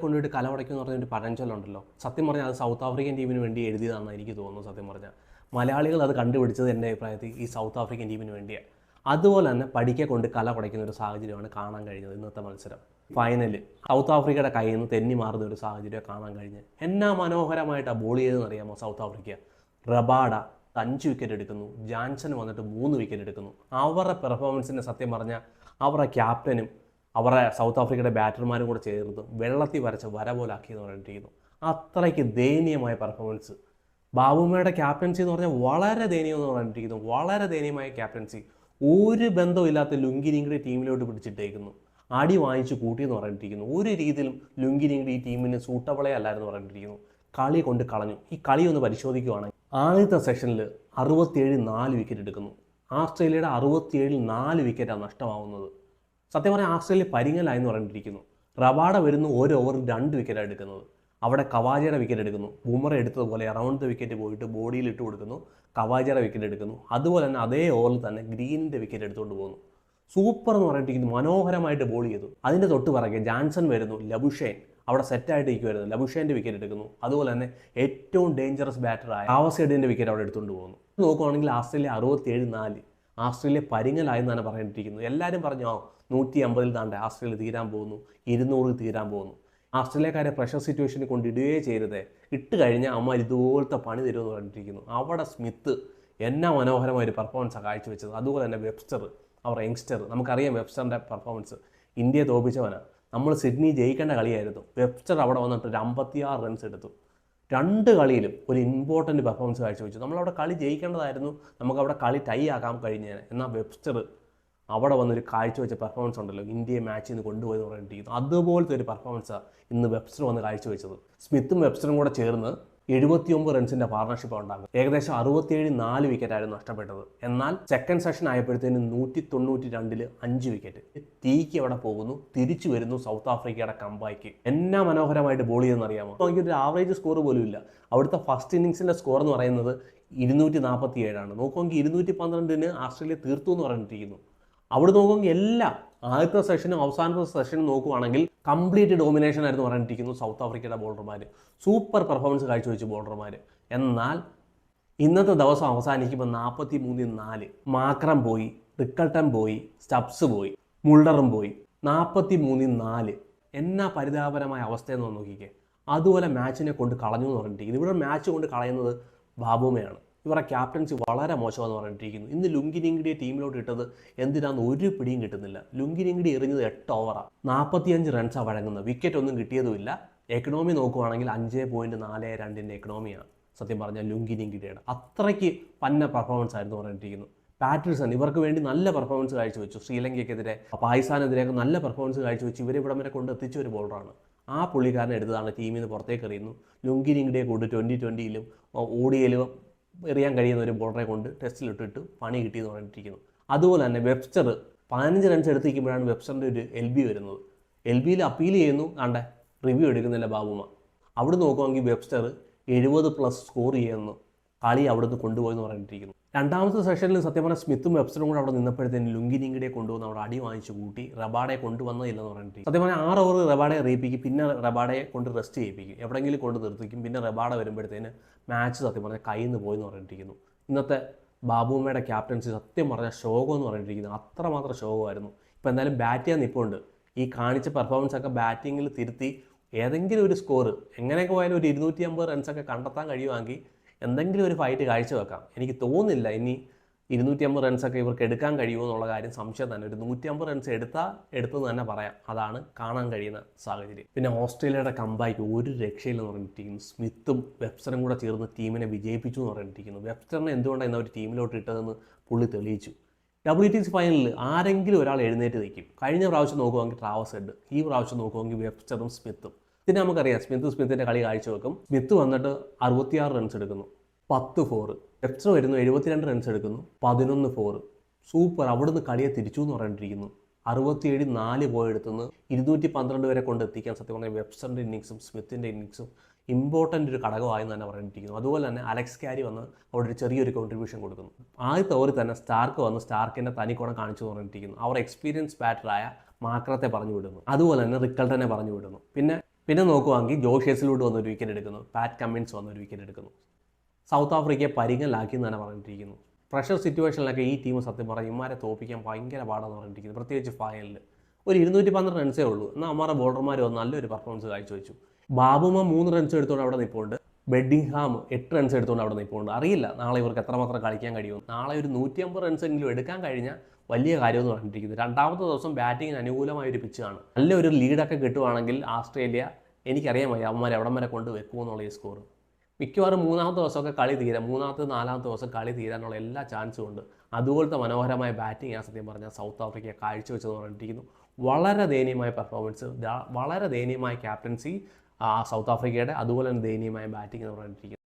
കൊണ്ടുപോയിട്ട് കലവടയ്ക്കും എന്ന് പറഞ്ഞൊരു പഴഞ്ചൊല്ലുണ്ടല്ലോ. സത്യം പറഞ്ഞാൽ അത് സൗത്ത് ആഫ്രിക്കൻ ടീമിന് വേണ്ടി എഴുതിയതാണെന്ന് എനിക്ക് തോന്നുന്നു സത്യം പറഞ്ഞാൽ മലയാളികൾ അത് കണ്ടുപിടിച്ചത് എന്റെ അഭിപ്രായത്തിൽ ഈ സൗത്ത് ആഫ്രിക്കൻ ടീമിന് വേണ്ടിയാണ് അതുപോലെ തന്നെ പഠിക്കെ കൊണ്ട് കല കുടയ്ക്കുന്ന ഒരു സാഹചര്യമാണ് കാണാൻ കഴിഞ്ഞത് ഇന്നത്തെ മത്സരം. ഫൈനലിൽ സൗത്ത് ആഫ്രിക്കയുടെ കയ്യിൽ നിന്ന് തെന്നി മാറുന്ന ഒരു സാഹചര്യം കാണാൻ കഴിഞ്ഞത്. എന്നാ മനോഹരമായിട്ടാണ് ബോൾ ചെയ്തതെന്ന് അറിയാമോ സൗത്ത് ആഫ്രിക്ക റബാഡ അഞ്ച് വിക്കറ്റ് എടുക്കുന്നു. ജാൻസൺ വന്നിട്ട് മൂന്ന് വിക്കറ്റ് എടുക്കുന്നു. അവരുടെ പെർഫോമൻസിനെ സത്യം പറഞ്ഞാൽ അവരുടെ ക്യാപ്റ്റനും അവരുടെ സൗത്ത് ആഫ്രിക്കയുടെ ബാറ്റർമാരും കൂടെ ചേർന്ന് വെള്ളത്തിൽ വരച്ച വര പോലെ ആക്കിയെന്ന് പറഞ്ഞിരിക്കുന്നു അത്രയ്ക്ക് ദയനീയമായ പെർഫോമൻസ് ബാബുമ്മയുടെ ക്യാപ്റ്റൻസി എന്ന് പറഞ്ഞാൽ വളരെ ദയനീയം എന്ന് പറഞ്ഞിരിക്കുന്നു വളരെ ദയനീയമായ ക്യാപ്റ്റൻസി ഒരു ബന്ധമില്ലാത്ത ലുങ്കിനിങ്കടി ടീമിലോട്ട് പിടിച്ചിട്ടേക്കുന്നു. അടി വാങ്ങിച്ച് കൂട്ടിയെന്ന് പറഞ്ഞിരിക്കുന്നു ഒരു രീതിയിലും ലുങ്കിനിങ്കടി ഈ ടീമിന് സൂട്ടബിളേ അല്ലായിരുന്നു പറഞ്ഞിരിക്കുന്നു കളി കൊണ്ട് കളഞ്ഞു. ഈ കളി ഒന്ന് പരിശോധിക്കുകയാണെങ്കിൽ ആദ്യത്തെ സെഷനിൽ അറുപത്തിയേഴ് നാല് വിക്കറ്റ് എടുക്കുന്നു. ആസ്ട്രേലിയയുടെ അറുപത്തിയേഴിൽ നാല് വിക്കറ്റാണ് നഷ്ടമാവുന്നത്. സത്യം പറഞ്ഞാൽ ആസ്ട്രേലിയ പരിങ്ങലായെന്ന് പറഞ്ഞിരിക്കുന്നു. റബാഡ വരുന്നു ഒരു ഓവറിൽ രണ്ട് വിക്കറ്റാണ് എടുക്കുന്നത്. അവിടെ കവാജയുടെ വിക്കറ്റ് എടുക്കുന്നു. ബൂമറ എടുത്തതുപോലെ അറൗണ്ട് ദ വിക്കറ്റ് പോയിട്ട് ബോഡിയിൽ ഇട്ട് കൊടുക്കുന്നു. കവാജയുടെ വിക്കറ്റ് എടുക്കുന്നു. അതുപോലെ തന്നെ അതേ ഓവറിൽ തന്നെ ഗ്രീനിന്റെ വിക്കറ്റ് എടുത്തുകൊണ്ട് പോകുന്നു. സൂപ്പർ എന്ന് പറഞ്ഞിരിക്കുന്നു. മനോഹരമായിട്ട് ബോൾ ചെയ്തു. അതിന്റെ തൊട്ട് പിറകെ ജാൻസൺ വരുന്നു. ലബുഷേൻ. അവിടെ സെറ്റായിട്ട് ഇരിക്കുമായിരുന്നു ലബുഷേന്റെ വിക്കറ്റ് എടുക്കുന്നു. അതുപോലെ തന്നെ ഏറ്റവും ഡേഞ്ചറസ് ബാറ്ററായ ആവസേഡിന്റെ വിക്കറ്റ് അവിടെ എടുത്തുകൊണ്ട് പോകുന്നു. നോക്കുവാണെങ്കിൽ ആസ്ട്രേലിയ അറുപത്തിയേഴ് നാല്. ആസ്ട്രേലിയ പരിങ്ങലായെന്നാണ് പറഞ്ഞിട്ടിരിക്കുന്നത് എല്ലാവരും പറഞ്ഞു നൂറ്റി അമ്പതിൽ താണ്ട് ആസ്ട്രേലിയ തീരാൻ പോകുന്നു ഇരുന്നൂറിൽ തീരാൻ പോകുന്നു. ആസ്ട്രേലിയക്കാരെ പ്രഷർ സിറ്റുവേഷനിൽ കൊണ്ടിടുകയേ ചെയ്തത് ഇട്ട് കഴിഞ്ഞാൽ അമ്മ ഇതുപോലത്തെ പണി തരുമെന്ന് പറഞ്ഞിരിക്കുന്നു. അവിടെ സ്മിത്ത് എന്നാ മനോഹരമായ ഒരു പെർഫോമൻസാണ് കാഴ്ചവെച്ചത്. അതുപോലെ തന്നെ വെബ്സ്റ്റർ അവർ യങ്സ്റ്റർ നമുക്കറിയാം വെബ്സ്റ്ററിന്റെ പെർഫോമൻസ് ഇന്ത്യയെ തോപ്പിച്ചവനാണ് നമ്മൾ സിഡ്നി ജയിക്കേണ്ട കളിയായിരുന്നു. വെബ്സ്റ്റർ അവിടെ വന്നിട്ട് ഒരു അമ്പത്തിയാറ് റൺസ് എടുത്തു. രണ്ട് കളിയിലും ഒരു ഇമ്പോർട്ടന്റ് പെർഫോമൻസ് കാഴ്ചവെച്ചു. നമ്മളവിടെ കളി ജയിക്കേണ്ടതായിരുന്നു. നമുക്കവിടെ കളി ടൈ ആക്കാൻ കഴിഞ്ഞേനെ. എന്നാൽ വെബ്സ്റ്റർ അവിടെ വന്നൊരു കാഴ്ചവെച്ച പെർഫോമൻസ് ഉണ്ടല്ലോ. ഇന്ത്യയെ മാച്ചിൽ നിന്ന് കൊണ്ടുപോയെന്ന് എന്ന് ടീം അതുപോലത്തെ ഒരു പെർഫോമൻസാണ് ഇന്ന് വെബ്സ്റ്റർ വന്ന് കാഴ്ചവെച്ചത് സ്മിത്തും വെബ്സ്റ്ററും കൂടെ ചേർന്ന് എഴുപത്തിയൊമ്പത് റൺസിന്റെ പാർട്ണർഷിപ്പ് ഉണ്ടാകും ഏകദേശം അറുപത്തിയേഴ് നാല് വിക്കറ്റായിരുന്നു നഷ്ടപ്പെട്ടത്. എന്നാൽ സെക്കൻഡ് സെഷൻ ആയപ്പോഴത്തേനും നൂറ്റി തൊണ്ണൂറ്റി രണ്ടിൽ അഞ്ച് വിക്കറ്റ് തീക്ക് അവിടെ പോകുന്നു? തിരിച്ചു വരുന്നു സൗത്ത് ആഫ്രിക്കയുടെ കമ്പായ്ക്ക് എന്നാ മനോഹരമായിട്ട് ബോൾ ചെയ്തെന്ന് അറിയാമോ എനിക്ക് ഒരു ആവറേജ് സ്കോർ പോലും ഇല്ല. അവിടുത്തെ ഫസ്റ്റ് ഇന്നിങ്സിന്റെ സ്കോർ എന്ന് പറയുന്നത് ഇരുന്നൂറ്റി നാൽപ്പത്തി ഏഴാണ് നോക്കുമെങ്കിൽ ഇരുന്നൂറ്റി പന്ത്രണ്ടിന് ആസ്ട്രേലിയ തീർത്തു എന്ന് പറഞ്ഞിരിക്കുന്നു അവിടെ നോക്കുമെങ്കിൽ എല്ലാം ആദ്യത്തെ സെഷനും അവസാനത്തെ സെഷനും നോക്കുവാണെങ്കിൽ കംപ്ലീറ്റ് ഡോമിനേഷൻ ആയിരുന്നു പറഞ്ഞിരിക്കുന്നു സൗത്ത് ആഫ്രിക്കയുടെ ബോളർമാർ സൂപ്പർ പെർഫോമൻസ് കാഴ്ചവെച്ചു ബോളർമാർ എന്നാൽ ഇന്നത്തെ ദിവസം അവസാനിക്കുമ്പോൾ നാൽപ്പത്തി മൂന്നിൽ നാല് മാക്രം പോയി റിക്കൾട്ടൻ പോയി സ്റ്റബ്സ് പോയി മുള്ളറും പോയി. നാൽപ്പത്തി മൂന്നിൽ നാല്. എന്നാ പരിതാപകരമായ അവസ്ഥയെന്ന് നോക്കിക്കേ. അതുപോലെ മാച്ചിനെ കൊണ്ട് കളഞ്ഞു എന്ന് പറഞ്ഞിരിക്കുന്നു. ഇവിടെ മാച്ച് കൊണ്ട് കളയുന്നത് ബാബുമയാണ് ഇവരുടെ ക്യാപ്റ്റൻസി വളരെ മോശമാണെന്ന് പറഞ്ഞിട്ടിരിക്കുന്നു. ഇന്ന് ലുങ്കിനിങ്കിടിയെ ടീമിലോട്ട് ഇട്ടത് എന്തിനാന്ന് ഒരു പിടിയും കിട്ടുന്നില്ല. ലുങ്കിനിങ്കിടി എറിഞ്ഞത് എട്ട് ഓവറാണ് നാൽപ്പത്തിയഞ്ച് റൺസാണ് വഴങ്ങുന്നത്. വിക്കറ്റ് ഒന്നും കിട്ടിയതുമില്ല. എക്കണോമി നോക്കുവാണെങ്കിൽ അഞ്ച് പോയിന്റ് നാല് രണ്ടിന്റെ എക്കണോമിയാണ് സത്യം പറഞ്ഞാൽ ലുങ്കിനിങ്കിടിയുടെ അത്രയ്ക്ക് പന്ന പെർഫോമൻസ് ആയിരുന്നു പറഞ്ഞിട്ടിരിക്കുന്നു. പാറ്റേഴ്സൺ ഇവർക്ക് വേണ്ടി നല്ല പെർഫോമൻസ് കാഴ്ചവെച്ചു. ശ്രീലങ്കയ്ക്കെതിരെ പാകിസ്ഥാനെതിരെയൊക്കെ നല്ല പെർഫോമൻസ് കാഴ്ചവെച്ച്. ഇവരെ ഇവിടം വരെ കൊണ്ട് എത്തിച്ച ഒരു ബോളറാണ് ആ പുള്ളിക്കാരനെ എടുത്തതാണ് ടീമിൽ നിന്ന് പുറത്തേക്ക് എറിയുന്നു ലുങ്കിനിങ്കിടിയെ കൊണ്ട് ട്വന്റി ട്വന്റിയിലും ഓഡിയയിലും എറിയാൻ കഴിയുന്ന ഒരു ബോളറെ കൊണ്ട് ടെസ്റ്റിലിട്ടിട്ട് പണി കിട്ടിയെന്ന് പറഞ്ഞിട്ടിരിക്കുന്നു. അതുപോലെ തന്നെ വെബ്സ്റ്റർ പതിനഞ്ച് റൺസ് എടുത്തിരിക്കുമ്പോഴാണ് വെബ്സ്റ്ററിന്റെ ഒരു എൽ ബി വരുന്നത്. എൽ ബിയിൽ അപ്പീൽ ചെയ്യുന്നു. ആണ്ടെ റിവ്യൂ എടുക്കുന്നില്ല ബാബുമ അവിടെ നോക്കുവാണെങ്കിൽ വെബ്സ്റ്റർ എഴുപത് പ്ലസ് സ്കോർ ചെയ്യുന്നു. കളി അവിടുന്ന് കൊണ്ടുപോയെന്ന് പറഞ്ഞിട്ടിരിക്കുന്നു. രണ്ടാമത്തെ സെഷനിൽ സത്യം പറഞ്ഞാൽ സ്മിത്തും വെബ്സറും കൂടെ അവിടെ നിന്നപ്പോഴത്തേന് ലുങ്കിനിങ്കിടെ കൊണ്ടുവന്ന് അവിടെ അടി വാങ്ങിച്ചു കൂട്ടി റബാഡെ കൊണ്ടുവന്നതില്ലെന്ന് പറഞ്ഞിട്ട് സത്യം പറഞ്ഞാൽ ആറ് ഓവർ റബാഡെ റേപ്പിക്കും പിന്നെ റബാഡെ കൊണ്ട് റെസ്റ്റ് ചെയ്യിപ്പിക്കും. എവിടെയെങ്കിലും കൊണ്ട് നിർത്തിക്കും പിന്നെ റബാഡ വരുമ്പോഴത്തേന് മാച്ച് സത്യം പറഞ്ഞാൽ കയ്യിൽ നിന്ന് പോയെന്ന് പറഞ്ഞിരിക്കുന്നു ഇന്നത്തെ ബാബുമ്മയുടെ ക്യാപ്റ്റൻസി സത്യം പറഞ്ഞാൽ ശോകം എന്ന് പറഞ്ഞിട്ടിരിക്കുന്നു. അത്രമാത്രം ശോകമായിരുന്നു. ഇപ്പോൾ എന്തായാലും ബാറ്റ് ചെയ്യാൻ നിൽപ്പുണ്ട് ഈ കാണിച്ച പെർഫോമൻസ് ഒക്കെ ബാറ്റിങ്ങിൽ തിരുത്തി ഏതെങ്കിലും ഒരു സ്കോർ എങ്ങനെയൊക്കെ പോയാലും ഒരു ഇരുന്നൂറ്റി അമ്പത് റൺസൊക്കെ കണ്ടെത്താൻ കഴിയുമെങ്കിൽ എന്തെങ്കിലും ഒരു ഫൈറ്റ് കാഴ്ചവെക്കാം എനിക്ക് തോന്നുന്നില്ല ഇനി ഇരുന്നൂറ്റി അമ്പത് റൺസൊക്കെ ഇവർക്ക് എടുക്കാൻ കഴിയുമോ എന്നുള്ള കാര്യം സംശയം തന്നെ. ഒരു നൂറ്റി അമ്പത് റൺസ് എടുത്താൽ എടുത്തെന്ന് തന്നെ പറയാം. അതാണ് കാണാൻ കഴിയുന്ന സാഹചര്യം. പിന്നെ ഓസ്ട്രേലിയയുടെ കമ്പാക്ക് ഒരു രക്ഷയില്ലെന്ന് ടീം സ്മിത്തും വെബ്സ്റ്ററും കൂടെ ചേർന്ന് ടീമിനെ വിജയിപ്പിച്ചു എന്ന് പറഞ്ഞിട്ടിരിക്കുന്നു വെബ്സ്റ്ററിനെ എന്തുകൊണ്ടാണ് ഇന്ന് അവർ ടീമിലോട്ട് ഇട്ടതെന്ന് പുള്ളി തെളിയിച്ചു. ഡബ്ല്യു ടി സി ഫൈനലിൽ ആരെങ്കിലും ഒരാൾ എഴുന്നേറ്റ് നിൽക്കും. കഴിഞ്ഞ പ്രാവശ്യം നോക്കുവാണെങ്കിൽ ട്രാവസ് ഹെഡ് ഈ പ്രാവശ്യം നോക്കുവാണെങ്കിൽ വെബ്സ്റ്ററും സ്മിത്തും. പിന്നെ നമുക്കറിയാം സ്മിത്ത് സ്മിത്തിന്റെ കളി കാഴ്ചവെക്കും. സ്മിത്ത് വന്നിട്ട് അറുപത്തിയാറ് റൺസ് എടുക്കുന്നു. പത്ത് ഫോറ് വെബ്സ്റ്റർ വരുന്നു? എഴുപത്തിരണ്ട് റൺസ് എടുക്കുന്നു. പതിനൊന്ന് ഫോറ് സൂപ്പർ അവിടുന്ന് കളിയെ തിരിച്ചു എന്ന് പറഞ്ഞിരിക്കുന്നു അറുപത്തിയേഴ് നാല് ബോൾ എടുത്തുനിന്ന് ഇരുന്നൂറ്റി പന്ത്രണ്ട് വരെ കൊണ്ട് എത്തിക്കാൻ സത്യം പറഞ്ഞാൽ വെബ്സറിന്റെ ഇന്നിങ്സും സ്മിത്തിന്റെ ഇന്നിങ്സും ഇമ്പോർട്ടന്റ് ഒരു ഘടകമായെന്ന് തന്നെ പറഞ്ഞിരിക്കുന്നു അതുപോലെ തന്നെ അലക്സ് ക്യാരി വന്ന് അവിടെ ഒരു ചെറിയൊരു കോൺട്രിബ്യൂഷൻ കൊടുക്കുന്നു. ആദ്യത്തെ ഓവറിൽ തന്നെ സ്റ്റാർക്ക് വന്ന് സ്റ്റാർക്കിന്റെ തനിക്കോണം കാണിച്ചു പറഞ്ഞിരിക്കുന്നു അവർ എക്സ്പീരിയൻസ് ബാറ്ററായ മാക്രത്തെ പറഞ്ഞു വിടുന്നു അതുപോലെ തന്നെ റിക്കൾട്ടനെ പറഞ്ഞു വിടുന്നു പിന്നെ പിന്നെ നോക്കുവാണെങ്കിൽ ജോഷ് ഹേസിലൂട്ട് വന്നൊരു വിക്കറ്റ് എടുക്കുന്നു. പാറ്റ് കമ്മിൻസ് വന്നൊരു വിക്കറ്റ് എടുക്കുന്നു. സൗത്ത് ആഫ്രിക്കയെ പരിങ്ങലാക്കി എന്ന് തന്നെ പറഞ്ഞിരിക്കുന്നു പ്രഷർ സിറ്റുവേഷനിലൊക്കെ ഈ ടീം സത്യം പറഞ്ഞാൽ ഇമാരെ തോപ്പിക്കാൻ ഭയങ്കര പാടാന്ന് പറഞ്ഞിരിക്കുന്നു. പ്രത്യേകിച്ച് ഫയലിൽ ഒരു ഇരുന്നൂറ്റി പന്ത്രണ്ട് റൺസേ ഉള്ളൂ. എന്നാൽ അമ്മാരുടെ ബോളർമാർ വന്ന് നല്ലൊരു പെർഫോമൻസ് കാഴ്ച വെച്ചു. ബാബുമ മൂന്ന് റൺസ് എടുത്തുകൊണ്ട് അവിടെ നിൽപ്പുണ്ട് ബെഡിങ്ഹാം എട്ട് റൺസ് എടുത്തുകൊണ്ട് അവിടെ നിൽപ്പുണ്ട് അറിയില്ല നാളെ ഇവർക്ക് എത്രമാത്രം കളിക്കാൻ കഴിയും നാളെ ഒരു നൂറ്റി അമ്പത് റൺസ് എങ്കിലും എടുക്കാൻ കഴിഞ്ഞാൽ വലിയ കാര്യമെന്ന് പറഞ്ഞിരിക്കുന്നത്. രണ്ടാമത്തെ ദിവസം ബാറ്റിങ്ങിന് അനുകൂലമായ ഒരു പിച്ചാണ് നല്ലൊരു ലീഡൊക്കെ കിട്ടുവാണെങ്കിൽ ആസ്ട്രേലിയ എനിക്കറിയാൻ വയ്യ അവന്മാർ എവിടം വരെ കൊണ്ട് വെക്കുമെന്നുള്ള ഈ സ്കോർ മിക്കവാറും മൂന്നാമത്തെ ദിവസമൊക്കെ കളി തീരാം. മൂന്നാമത്തെ നാലാമത്തെ ദിവസം കളി തീരാനുള്ള എല്ലാ ചാൻസും ഉണ്ട്. അതുപോലത്തെ മനോഹരമായ ബാറ്റിംഗ് ആ സത്യം പറഞ്ഞാൽ സൗത്ത് ആഫ്രിക്ക കാഴ്ചവെച്ചെന്ന് പറഞ്ഞിരിക്കുന്നു. വളരെ ദയനീയമായ പെർഫോമൻസ് വളരെ ദയനീയമായ ക്യാപ്റ്റൻസി സൗത്ത് ആഫ്രിക്കയുടെ അതുപോലെ തന്നെ ദയനീയമായ ബാറ്റിംഗ് എന്ന് പറഞ്ഞിരിക്കുന്നു.